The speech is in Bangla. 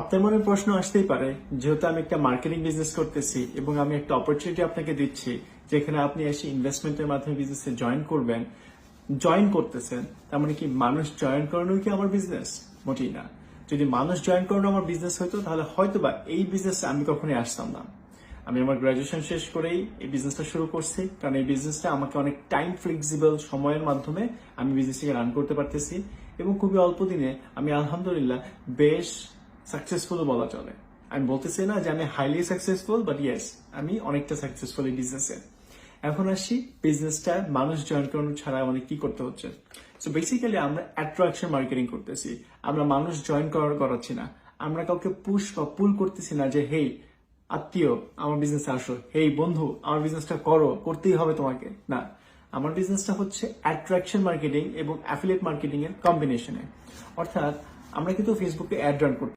আপনার মনে প্রশ্ন আসতেই পারে, যেহেতু আমি একটা মার্কেটিং বিজনেস করতেছি এবং আমি একটা অপরচুনিটি আপনাকে দিচ্ছি, যেখানে আপনি এসে ইনভেস্টমেন্টের মাধ্যমে বিজনেসে জয়েন করবেন জয়েন করতেছেন, তার মানে কি মানুষ জয়েন করানো কি আমার বিজনেস মোটেই না। যদি মানুষ জয়েন করানো আমার বিজনেস হতো তাহলে হয়তো বা এই বিজনেসে আমি কখনোই আসতাম না। আমি আমার গ্রাজুয়েশন শেষ করেই এই বিজনেসটা শুরু করছি, কারণ এই বিজনেসটা আমাকে অনেক টাইম ফ্লেক্সিবল সময়ের মাধ্যমে আমি বিজনেসটাকে রান করতে পারতেছি এবং খুবই অল্প দিনে আমি আলহামদুলিল্লাহ বেশ সাকসেসফুল বলা চলে। আমি বলতেছি না যে আমি হাইলি সাকসেসফুল বাট ইয়েস আমি অনেকটা সাকসেসফুল এই বিজনেসে এখন আসি বিজনেসটা মানুষ জয়েন করানো ছাড়া আমাদের কি করতে হচ্ছে? সো বেসিক্যালি আমরা অ্যাট্রাকশন মার্কেটিং করতেছি। আমরা মানুষ জয়েন করার করাচ্ছি না। আমরা কাউকে পুশ বা পুল করতেছি না যে, হেই, আত্মীয়, আমার বিজনেসে আসো। হেই, বন্ধু, আমার বিজনেসটা করো, করতেই হবে তোমাকে। না, আমার বিজনেসটা হচ্ছে অ্যাট্রাকশন মার্কেটিং এবং অ্যাফিলিয়েট মার্কেটিং এর কম্বিনেশনে অর্থাৎ আমরা কিন্তু ফেসবুকে অ্যাড রান করতে